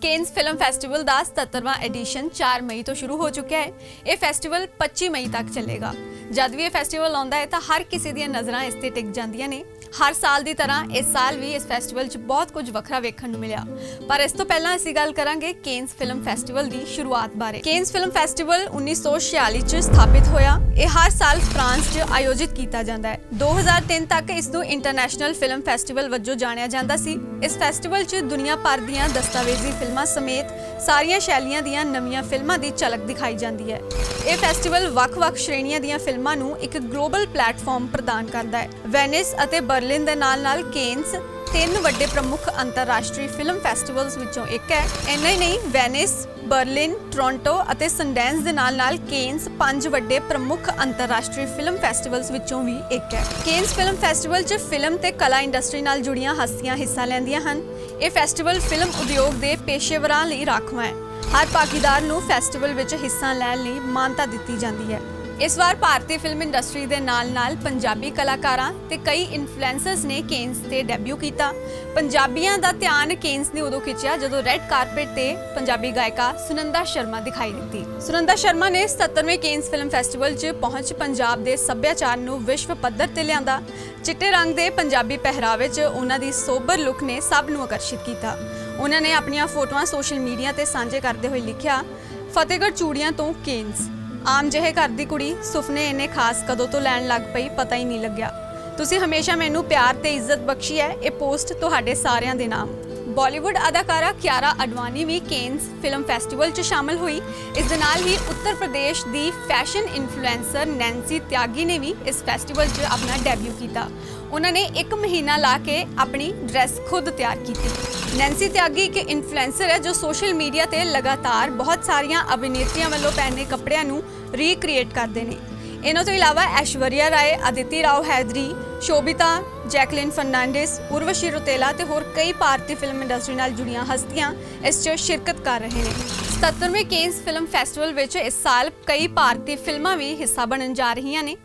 Cannes film festival ਦਾ 77ਵਾਂ edition 4 ਮਈ ਤੋਂ ਸ਼ੁਰੂ ਹੋ ਚੁੱਕਿਆ ਹੈ ਇਹ ਫੈਸਟੀਵਲ 25 ਮਈ ਤੱਕ ਚੱਲੇਗਾ ਜਦ ਵੀ ਇਹ ਫੈਸਟੀਵਲ ਆਉਂਦਾ ਹੈ ਤਾਂ ਹਰ ਕਿਸੇ ਦੀਆਂ ਨਜ਼ਰਾਂ ਇਸ ਤੇ ਟਿਕ ਜਾਂਦੀਆਂ ਨੇ ਹਰ ਸਾਲ ਦੀ ਤਰ੍ਹਾਂ ਇਸ ਸਾਲ ਵੀ ਇਸ ਫੈਸਟੀਵਲ 'ਚ ਬਹੁਤ ਕੁਝ ਵੱਖਰਾ ਵੇਖਣ ਨੂੰ ਮਿਲਿਆ ਪਰ ਇਸ ਤੋਂ ਪਹਿਲਾਂ ਅਸੀਂ ਗੱਲ ਕਰਾਂਗੇ ਕੇਨਸ ਫਿਲਮ ਫੈਸਟੀਵਲ ਦੀ ਸ਼ੁਰੂਆਤ ਬਾਰੇ ਕੇਨਸ ਫਿਲਮ ਫੈਸਟੀਵਲ 1946 'ਚ ਸਥਾਪਿਤ ਹੋਇਆ ਇਹ ਹਰ ਸਾਲ ਫਰਾਂਸ 'ਚ ਆਯੋਜਿਤ ਕੀਤਾ ਜਾਂਦਾ ਹੈ 2003 ਤੱਕ ਇਸ ਨੂੰ ਇੰਟਰਨੈਸ਼ਨਲ ਫਿਲਮ ਫੈਸਟੀਵਲ ਵਜੋਂ ਜਾਣਿਆ ਜਾਂਦਾ ਸੀ ਇਸ ਫੈਸਟੀਵਲ 'ਚ ਦੁਨੀਆ ਭਰ ਦੀਆਂ ਦਸਤਾਵੇਜ਼ੀ ਫਿਲਮਾਂ ਸਮੇਤ ਸਾਰੀਆਂ ਸ਼ੈਲੀਆਂ ਦੀਆਂ ਨਵੀਆਂ ਫਿਲਮਾਂ ਦੀ ਝਲਕ ਦਿਖਾਈ ਜਾਂਦੀ ਹੈ। ਇਹ ਫੈਸਟੀਵਲ ਵੱਖ-ਵੱਖ ਸ਼੍ਰੇਣੀਆਂ ਦੀਆਂ ਫਿਲਮਾਂ ਨੂੰ ਇੱਕ ਗਲੋਬਲ ਪਲੇਟਫਾਰਮ ਪ੍ਰਦਾਨ ਕਰਦਾ ਹੈ। ਵੈਨਿਸ ਅਤੇ ਬਰਲਿਨ ਦੇ ਨਾਲ-ਨਾਲ ਕੇਨਸ, ਤਿੰਨ ਵੱਡੇ ਪ੍ਰਮੁੱਖ ਅੰਤਰਰਾਸ਼ਟਰੀ ਫਿਲਮ ਫੈਸਟੀਵਲਸ ਵਿੱਚੋਂ ਇੱਕ ਹੈ। ਇੰਨਾ ਹੀ ਨਹੀਂ, ਵੈਨਿਸ, ਬਰਲਿਨ, ਟੋਰਾਂਟੋ ਅਤੇ ਸੰਡੈਂਸ ਦੇ ਨਾਲ-ਨਾਲ ਕੇਨਸ ਪੰਜ ਵੱਡੇ ਪ੍ਰਮੁੱਖ ਅੰਤਰਰਾਸ਼ਟਰੀ ਫਿਲਮ ਫੈਸਟੀਵਲਸ ਵਿੱਚੋਂ ਵੀ ਇੱਕ ਹੈ। ਕੇਨਸ ਫਿਲਮ ਫੈਸਟੀਵਲ 'ਚ ਫਿਲਮ ਤੇ ਕਲਾ ਇੰਡਸਟਰੀ ਨਾਲ ਜੁੜੀਆਂ ਹਸਤੀਆਂ ਹਿੱਸਾ ਲੈਂਦੀਆਂ ਹਨ। ਇਹ ਫੈਸਟੀਵਲ ਫਿਲਮ ਉਦਯੋਗ ਦੇ ਪੇਸ਼ੇਵਰਾਂ ਲਈ ਰਾਖਵਾਂ ਹੈ। ਹਰ ਭਾਗੀਦਾਰ ਨੂੰ ਫੈਸਟੀਵਲ ਵਿੱਚ ਹਿੱਸਾ ਲੈਣ ਲਈ ਮਾਨਤਾ ਦਿੱਤੀ ਜਾਂਦੀ ਹੈ। ਇਸ ਵਾਰ ਭਾਰਤੀ ਫਿਲਮ ਇੰਡਸਟਰੀ ਦੇ ਨਾਲ-ਨਾਲ ਪੰਜਾਬੀ ਕਲਾਕਾਰਾਂ ਤੇ ਕਈ ਇਨਫਲੂਐਂਸਰਸ ਨੇ ਕੇਨਸ ਤੇ ਡੈਬਿਊ ਕੀਤਾ। ਪੰਜਾਬੀਆਂ ਦਾ ਧਿਆਨ ਕੇਨਸ ਨੇ ਉਦੋਂ ਖਿੱਚਿਆ ਜਦੋਂ ਰੈੱਡ ਕਾਰਪੇਟ ਤੇ ਪੰਜਾਬੀ ਗਾਇਕਾ ਸੁਨੰਦਾ ਸ਼ਰਮਾ ਦਿਖਾਈ ਦਿੱਤੀ। ਸੁਨੰਦਾ ਸ਼ਰਮਾ ਨੇ 77ਵੇਂ ਕੇਨਸ ਫਿਲਮ ਫੈਸਟੀਵਲ 'ਚ ਪਹੁੰਚ ਪੰਜਾਬ ਦੇ ਸੱਭਿਆਚਾਰ ਨੂੰ ਵਿਸ਼ਵ ਪੱਧਰ ਤੇ ਲਿਆਂਦਾ। ਚਿੱਟੇ ਰੰਗ ਦੇ ਪੰਜਾਬੀ ਪਹਿਰਾਵੇ 'ਚ ਉਹਨਾਂ ਦੀ ਸੋਬਰ ਲੁੱਕ ਨੇ ਸਭ ਨੂੰ ਆਕਰਸ਼ਿਤ ਕੀਤਾ। ਉਹਨਾਂ ਨੇ ਆਪਣੀਆਂ ਫੋਟੋਆਂ ਸੋਸ਼ਲ ਮੀਡੀਆ ਤੇ ਸਾਂਝੇ ਕਰਦੇ ਹੋਏ ਲਿਖਿਆ, ਫਤਿਹਗੜ੍ਹ ਚੂੜੀਆਂ ਤੋਂ ਕੇਨਸ ਆਮ ਜਿਹੇ ਘਰ ਦੀ ਕੁੜੀ ਸੁਪਨੇ ਇੰਨੇ ਖਾਸ ਕਦੋਂ ਤੋਂ ਲੈਣ ਲੱਗ ਪਈ ਪਤਾ ਹੀ ਨਹੀਂ ਲੱਗਿਆ। ਤੁਸੀਂ ਹਮੇਸ਼ਾ ਮੈਨੂੰ ਪਿਆਰ ਤੇ ਇੱਜ਼ਤ ਬਖਸ਼ੀ ਹੈ, ਇਹ ਪੋਸਟ ਤੁਹਾਡੇ ਸਾਰਿਆਂ ਦੇ ਨਾਮ। ਬਾਲੀਵੁੱਡ ਅਦਾਕਾਰਾ ਕਿਆਰਾ ਅਡਵਾਨੀ ਵੀ ਕੇਨਸ ਫਿਲਮ ਫੈਸਟੀਵਲ 'ਚ ਸ਼ਾਮਲ ਹੋਈ। ਇਸ ਦੇ ਨਾਲ ਹੀ ਉੱਤਰ ਪ੍ਰਦੇਸ਼ ਦੀ ਫੈਸ਼ਨ ਇਨਫਲੂਐਂਸਰ ਨੈਂਸੀ ਤਿਆਗੀ ਨੇ ਵੀ ਇਸ ਫੈਸਟੀਵਲ 'ਚ ਆਪਣਾ ਡੈਬਿਊ ਕੀਤਾ। ਉਹਨਾਂ ਨੇ 1 ਮਹੀਨਾ ਲਾ ਕੇ ਆਪਣੀ ਡਰੈਸ ਖੁਦ ਤਿਆਰ ਕੀਤੀ। ਨੈਂਸੀ ਤਿਆਗੀ ਇੱਕ ਇਨਫਲੂਐਂਸਰ ਹੈ ਜੋ ਸੋਸ਼ਲ ਮੀਡੀਆ ਤੇ ਲਗਾਤਾਰ ਬਹੁਤ ਸਾਰੀਆਂ ਅਭਿਨੇਤਰੀਆਂ ਵੱਲੋਂ ਪਹਿਨੇ ਕੱਪੜਿਆਂ ਨੂੰ ਰੀਕ੍ਰੀਏਟ ਕਰਦੇ ਨੇ। ਇਹਨਾਂ ਤੋਂ ਇਲਾਵਾ ਐਸ਼ਵਰਿਆ ਰਾਏ, ਅਦਿਤੀ ਰਾਓ ਹੈਦਰੀ ਸ਼ੋਭਿਤਾ, ਜੈਕਲਿਨ ਫਰਨਾਂਡਿਸ, ਉਰਵਸ਼ੀ ਰੁਤੇਲਾ ਤੇ ਹੋਰ ਕਈ ਭਾਰਤੀ ਫਿਲਮ ਇੰਡਸਟਰੀ ਨਾਲ ਜੁੜੀਆਂ ਹਸਤੀਆਂ ਇਸ 'ਚ ਸ਼ਿਰਕਤ ਕਰ ਰਹੇ ਨੇ। 77ਵੇਂ ਕੇਨਸ ਫਿਲਮ ਫੈਸਟੀਵਲ ਵਿੱਚ ਇਸ ਸਾਲ ਕਈ ਭਾਰਤੀ ਫਿਲਮਾਂ ਵੀ ਹਿੱਸਾ ਬਣਨ ਜਾ ਰਹੀਆਂ ਨੇ।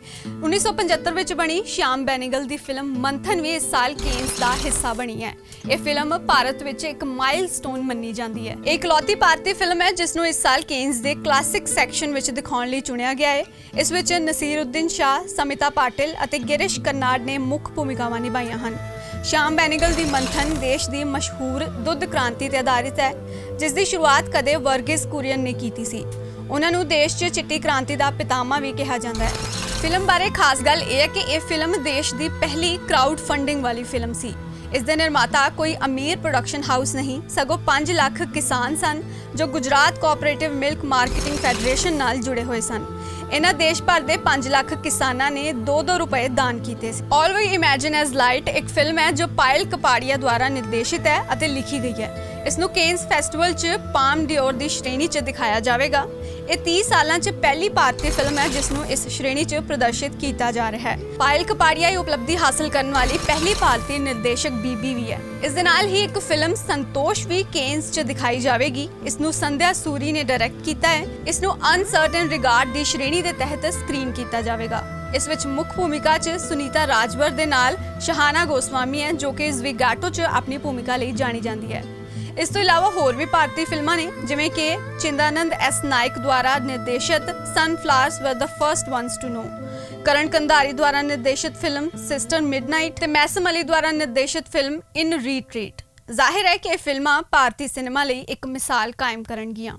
1975 ਵਿੱਚ ਬਣੀ ਸ਼ਾਮ ਬੈਨੇਗਲ ਦੀ ਫਿਲਮ ਮੰਥਨ ਵੀ ਇਸ ਸਾਲ ਕੇਨਸ ਦਾ ਹਿੱਸਾ ਬਣੀ ਹੈ। ਇਹ ਫਿਲਮ ਭਾਰਤ ਵਿੱਚ ਇੱਕ ਮਾਈਲਸਟੋਨ ਮੰਨੀ ਜਾਂਦੀ ਹੈ। ਇਹ ਇਕਲੌਤੀ ਭਾਰਤੀ ਫਿਲਮ ਹੈ ਜਿਸ ਨੂੰ ਇਸ ਸਾਲ ਕੇਨਸ ਦੇ ਕਲਾਸਿਕ ਸੈਕਸ਼ਨ ਵਿੱਚ ਦਿਖਾਉਣ ਲਈ ਚੁਣਿਆ ਗਿਆ ਹੈ। ਇਸ ਵਿੱਚ ਨਸੀਰਉদ্দিন ਸ਼ਾਹ, ਸਮਿਤਾ ਪਾਟਿਲ ਅਤੇ ਗਿਰਿਸ਼ ਕਰਨਾਡ ਨੇ ਮੁੱਖ ਭੂਮਿਕਾਵਾਂ ਨਿਭਾਈਆਂ ਹਨ। ਸ਼ਾਮ ਬੈਨੇਗਲ ਦੀ ਮੰਥਨ ਦੇਸ਼ ਦੀ ਮਸ਼ਹੂਰ ਦੁੱਧ ਕ੍ਰਾਂਤੀ ਤੇ ਆਧਾਰਿਤ ਹੈ, ਜਿਸ ਦੀ ਸ਼ੁਰੂਆਤ ਕਦੇ ਵਰਗਿਸ ਕੁਰੀਅਨ ਨੇ ਕੀਤੀ ਸੀ। ਉਹਨਾਂ ਨੂੰ ਦੇਸ਼ 'ਚ ਚਿੱਟੀ ਕ੍ਰਾਂਤੀ ਦਾ ਪਿਤਾਮਾ ਵੀ ਕਿਹਾ ਜਾਂਦਾ ਹੈ। ਫਿਲਮ ਬਾਰੇ ਖਾਸ ਗੱਲ ਇਹ ਹੈ ਕਿ ਇਹ ਫਿਲਮ ਦੇਸ਼ ਦੀ ਪਹਿਲੀ ਕਰਾਊਡ ਫੰਡਿੰਗ ਵਾਲੀ ਫਿਲਮ ਸੀ। ਇਸ ਦੇ ਨਿਰਮਾਤਾ ਕੋਈ ਅਮੀਰ ਪ੍ਰੋਡਕਸ਼ਨ ਹਾਊਸ ਨਹੀਂ, ਸਗੋਂ 5 ਲੱਖ ਕਿਸਾਨ ਸਨ, ਜੋ Gujarat cooperative milk marketing federation ਨਾਲ ਜੁੜੇ ਹੋਏ ਸਨ। ਇਹਨਾਂ ਦੇਸ਼ ਭਰ ਦੇ 5 ਲੱਖ ਕਿਸਾਨਾਂ ਨੇ 2-2 ਰੁਪਏ ਦਾਨ ਕੀਤੇ ਸੀ। All we imagine as light ਇੱਕ ਫਿਲਮ ਹੈ ਜੋ ਪਾਇਲ ਕਪਾੜੀਆ ਦੁਆਰਾ ਨਿਰਦੇਸ਼ਿਤ ਹੈ ਅਤੇ ਲਿਖੀ ਗਈ ਹੈ। ਇਸ ਨੂੰ ਕੇਨਸ ਫੈਸਟੀਵਲ 'ਚ ਪਾਮ ਡਿਓਰ ਦੀ ਸ਼੍ਰੇਣੀ 'ਚ ਦਿਖਾਇਆ ਜਾਵੇਗਾ। ਇਹ 30 ਸਾਲਾਂ 'ਚ ਪਹਿਲੀ ਭਾਰਤੀ ਫਿਲਮ ਹੈ ਜਿਸ ਨੂੰ ਇਸ ਸ਼੍ਰੇਣੀ 'ਚ ਪ੍ਰਦਰਸ਼ਿਤ ਕੀਤਾ ਜਾ ਰਿਹਾ ਹੈ। ਪਾਇਲ ਕਪਾੜੀਆ ਇਹ ਉਪਲਬਧੀ ਹਾਸਲ ਕਰਨ ਵਾਲੀ ਪਹਿਲੀ ਭਾਰਤੀ ਨਿਰਦੇਸ਼ਕ ਬੀਬੀ ਵੀ ਹੈ। ਇਸ ਦੇ ਨਾਲ ਹੀ ਇੱਕ ਫਿਲਮ ਸੰਤੋਸ਼ ਵੀ ਕੇਨਸ 'ਚ ਦਿਖਾਈ ਜਾਵੇਗੀ। ਇਸ ਨੂੰ ਸੰਧਿਆ ਸੂਰੀ ਨੇ ਡਾਇਰੈਕਟ ਕੀਤਾ ਹੈ। ਇਸ ਨੂੰ ਅਨਸਰਟਨ ਰਿਗਾਰਡ ਦੀ ਸ਼੍ਰੇਣੀ ਦੇ ਤਹਿਤ ਸਕਰੀਨ ਕੀਤਾ ਜਾਵੇਗਾ। ਇਸ ਵਿੱਚ ਮੁੱਖ ਭੂਮਿਕਾ 'ਚ ਸੁਨੀਤਾ ਰਾਜਵਰ ਦੇ ਨਾਲ ਸ਼ਹਾਨਾ ਗੋਸਵਾਮੀ ਹੈ, ਜੋ ਕਿ ਜ਼ਵਿਗਾਟੋ 'ਚ ਆਪਣੀ ਭੂਮਿਕਾ ਲਈ ਜਾਣੀ ਜਾਂਦੀ ਹੈ। ਇਸ ਤੋਂ ਇਲਾਵਾ ਹੋਰ ਵੀ ਭਾਰਤੀ ਫਿਲਮਾਂ ਨੇ, ਜਿਵੇਂ ਕਿ ਚਿੰਦਾਨੰਦ ਐਸ ਨਾਇਕ ਦੁਆਰਾ ਨਿਰਦੇਸ਼ਿਤ sunflowers were the first ones to know ਕਰਨ ਕੰਧਾਰੀ ਦੁਆਰਾ ਨਿਰਦੇਸ਼ਿਤ ਫਿਲਮ ਸਿਸਟਰ ਮਿਡਨਾਈਟ ਤੇ ਮੈਸਮ ਅਲੀ ਦੁਆਰਾ ਨਿਰਦੇਸ਼ਿਤ ਫਿਲਮ ਇਨ ਰੀਟਰੀਟ ਜ਼ਾਹਿਰ ਹੈ ਕਿ ਇਹ ਫਿਲਮਾਂ ਭਾਰਤੀ ਸਿਨੇਮਾ ਲਈ ਇੱਕ ਮਿਸਾਲ ਕਾਇਮ ਕਰਨਗੀਆਂ।